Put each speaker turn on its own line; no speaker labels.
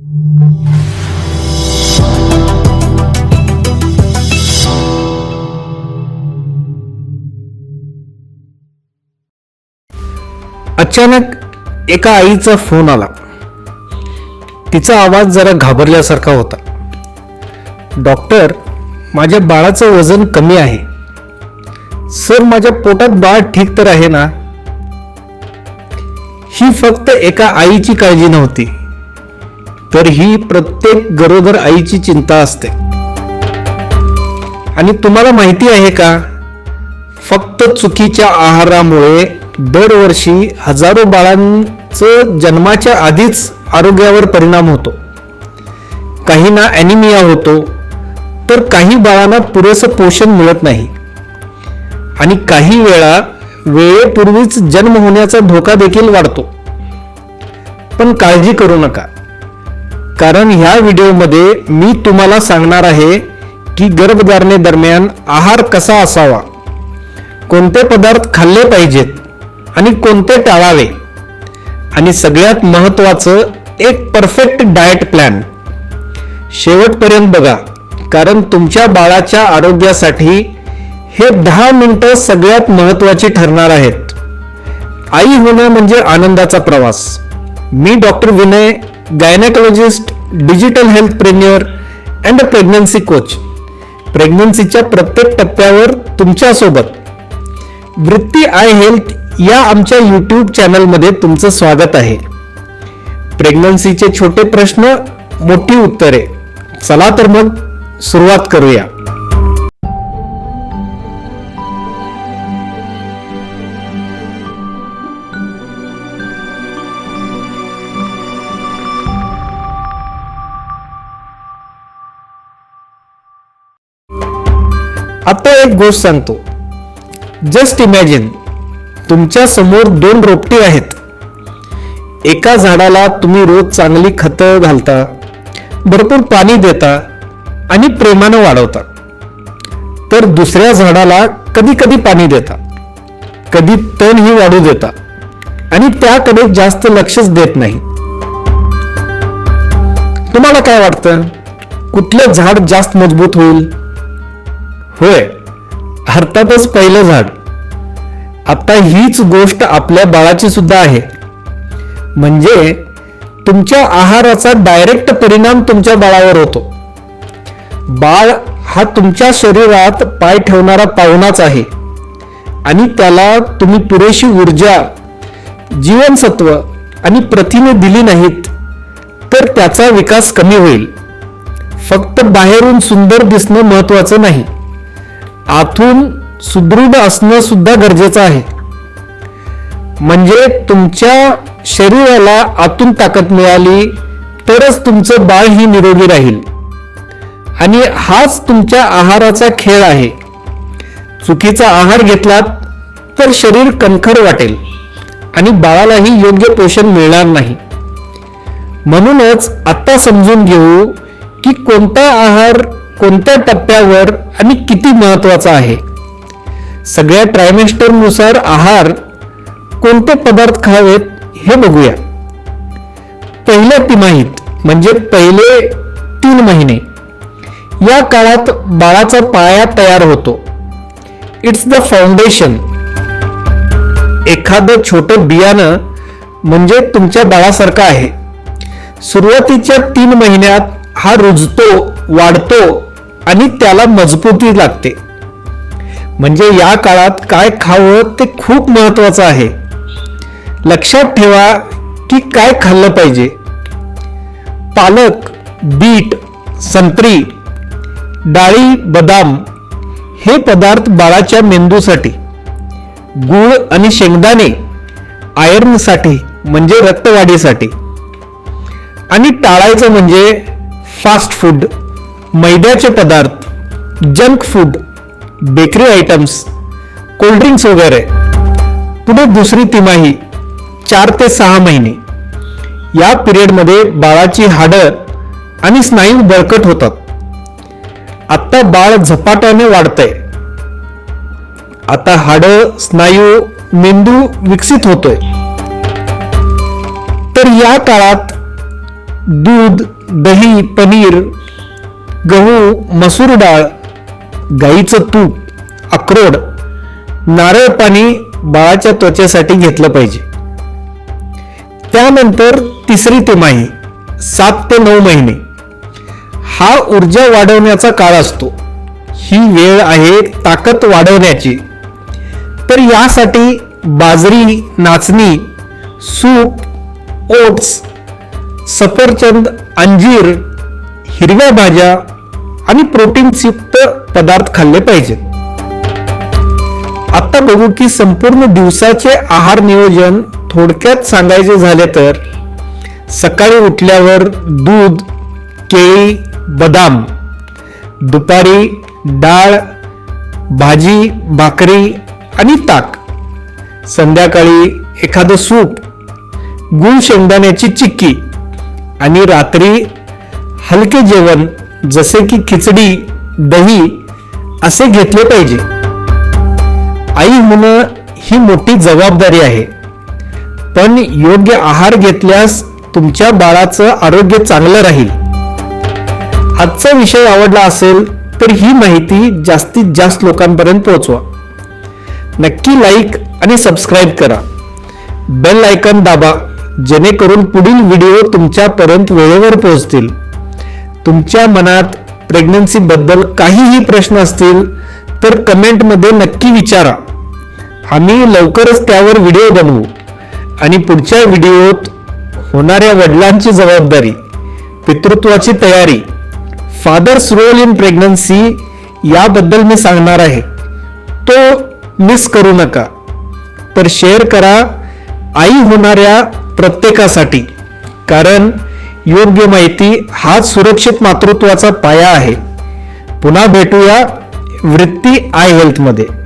अचानक एका आईचा फोन आला. तिचा आवाज जरा घाबरल्यासारखा होता. डॉक्टर माझ्या बाळाचं वजन कमी आहे. सर माझ्या पोटात बाळ ठीक तर आहे ना? ही फक्त एका आईची काळजी नव्हती. तर ही प्रत्येक गरोदर आईची चिंता असते. आणि तुम्हाला माहिती आहे का? फक्त चुकीच्या आहारामुळे दरवर्षी हजारो बाळांचं जन्माच्या आधीच आरोग्यावर परिणाम होतो. काहींना ॲनिमिया होतो तर काही बाळांना पुरेसं पोषण मिळत नाही. आणि काही वेळा वेळेपूर्वीच जन्म होण्याचा धोका देखील वाढतो. पण काळजी करू नका. कारण ह्या व्हिडिओमध्ये मी तुम्हाला सांगणार आहे की गर्भधारणेदरम्यान आहार कसा असावा? कोणते पदार्थ खाल्ले पाहिजेत आणि कोणते टाळावे? आणि सगळ्यात महत्त्वाचं एक परफेक्ट डाएट प्लॅन शेवटपर्यंत बघा कारण तुमच्या बाळाच्या आरोग्यासाठी हे दहा मिनटं सगळ्यात महत्त्वाची ठरणार आहेत. आई होणं म्हणजे आनंदाचा प्रवास. मी doctor Vinay gynaecologist digital healthpreneur and a pregnancy coach प्रेग्नन्सीच्या प्रत्येक टप्प्यावर तुमच्यासोबत. वृत्ती आय हेल्थ या आमच्या यूट्यूब चॅनलमध्ये तुमचं स्वागत आहे. प्रेग्नन्सीचे छोटे प्रश्न मोठी उत्तरे. चला तर मग सुरुवात करूया. आता एक गोष्ट सांगतो. जस्ट इमॅजिन तुमच्यासमोर दोन रोपटी आहेत. एका झाडाला तुम्ही रोज चांगली खतं घालता भरपूर पाणी देता आणि प्रेमानं वाढवता. तर दुसऱ्या झाडाला कधी कधी पाणी देता. कधी तणही वाढू देता. आणि त्याकडे जास्त लक्षच देत नाही. तुम्हाला काय वाटतं? कुठलं झाड जास्त मजबूत होईल? होय. अर्थातच पहिलं झाड. आता हीच गोष्ट आपल्या बाळाची सुद्धा आहे. म्हणजे तुमच्या आहाराचा डायरेक्ट परिणाम तुमच्या बाळावर होतो. बाळ हा तुमच्या शरीरात पाय ठेवणारा पाहुणाच आहे. आणि त्याला तुम्ही पुरेशी ऊर्जा जीवनसत्व आणि प्रथिने दिली नाहीत तर त्याचा विकास कमी होईल. फक्त बाहेरून सुंदर दिसणं महत्वाचं नाही. आतून सुदृढ असणं सुद्धा गरजेचं आहे. म्हणजे तुमच्या शरीराला आतून ताकद मिळाली तरच तुमचं बाळ ही निरोगी राहील. आणि हाच तुमच्या आहाराचा खेळ आहे. चुकीचा आहार घेतलात तर शरीर कणखर वाटेल आणि बाळालाही योग्य पोषण मिळणार नाही. म्हणूनच आता समजून घेऊ की कोणता आहार कोणत्या टप्प्यावर आणि किती महत्त्वाचा आहे? सगळ्या ट्रायमेस्टरनुसार आहार कोणते पदार्थ खावेत हे बघूया. पहिल्या तिमाहीत म्हणजे पहिले तीन महिने या काळात बाळाचा पाया तयार होतो. इट्स द फाउंडेशन एखादं छोटं बियाणं म्हणजे तुमच्या बाळासारखं आहे. सुरुवातीच्या तीन महिन्यात हा रुजतो वाढतो आणि त्याला मजबूती लागते. म्हणजे या काळात काय खावं ते खूप महत्वाचं आहे. लक्षात ठेवा की काय खाल्लं पाहिजे. पालक बीट संत्री डाळी बदाम हे पदार्थ बाळाच्या मेंदूसाठी गूळ आणि शेंगदाणे आयर्नसाठी म्हणजे रक्तवाढीसाठी. आणि टाळायचं म्हणजे फास्ट फूड मैद्याचे पदार्थ junk food bakery items cold drinks वगैरे. पुढे दुसरी तिमाही चार ते सहा महिने. या पिरियडमध्ये बाळाची हाडं आणि स्नायू बळकट होतात. आता बाळ झपाट्याने वाढतंय. आता हाडं स्नायू मेंदू विकसित होतोय. तर या काळात दूध दही पनीर गहू मसूर डाळ गाईचं तूप अक्रोड नारळ पाणी बाळाच्या त्वचेसाठी घेतलं पाहिजे. त्यानंतर तिसरी तिमाही सात ते नऊ महिने. हा ऊर्जा वाढवण्याचा काळ असतो. ही वेळ आहे ताकद वाढवण्याची. तर यासाठी बाजरी नाचणी सूप ओट्स सफरचंद अंजीर हिरव्या भाज्या आणि प्रोटीनयुक्त पदार्थ खाल्ले पाहिजेत आता बघू की संपूर्ण दिवसाचे आहार नियोजन थोडक्यात सांगायचे झाले तर सकाळी उठल्यावर दूध केळी बदाम दुपारी डाळ भाजी भाकरी आणि ताक संध्याकाळी एखादं सूप गुळ शेंगदाण्याची चिक्की आणि रात्री हलके जेवण जसे की खिचडी दही असे घेतले पाहिजे. आई होणं ही मोठी जबाबदारी आहे. पण योग्य आहार घेतल्यास तुमच्या बाळाचं आरोग्य चांगलं राहील. आजचा विषय आवडला असेल तर ही माहिती जास्तीत जास्त लोकांपर्यंत पोहोचवा. नक्की लाईक आणि सबस्क्राईब करा. बेल आयकॉन दाबा जेणेकरून पुढील व्हिडिओ तुमच्यापर्यंत वेळेवर पोहोचतील. तुमच्या मनात प्रेग्नन्सीबद्दल काहीही प्रश्न असतील तर कमेंटमध्ये नक्की विचारा. आम्ही लवकरच त्यावर व्हिडिओ बनवू. आणि पुढच्या व्हिडिओत होणाऱ्या वडिलांची जबाबदारी पितृत्वाची तयारी फादर्स रोल इन प्रेग्नन्सी याबद्दल मी सांगणार आहे. तो मिस करू नका. तर शेअर करा. आई होणाऱ्या प्रत्येकासाठी. कारण योग्य माहिती हाच सुरक्षित मातृत्वाचा पाया आहे. पुन्हा भेटूया वृत्ती आय हेल्थमध्ये.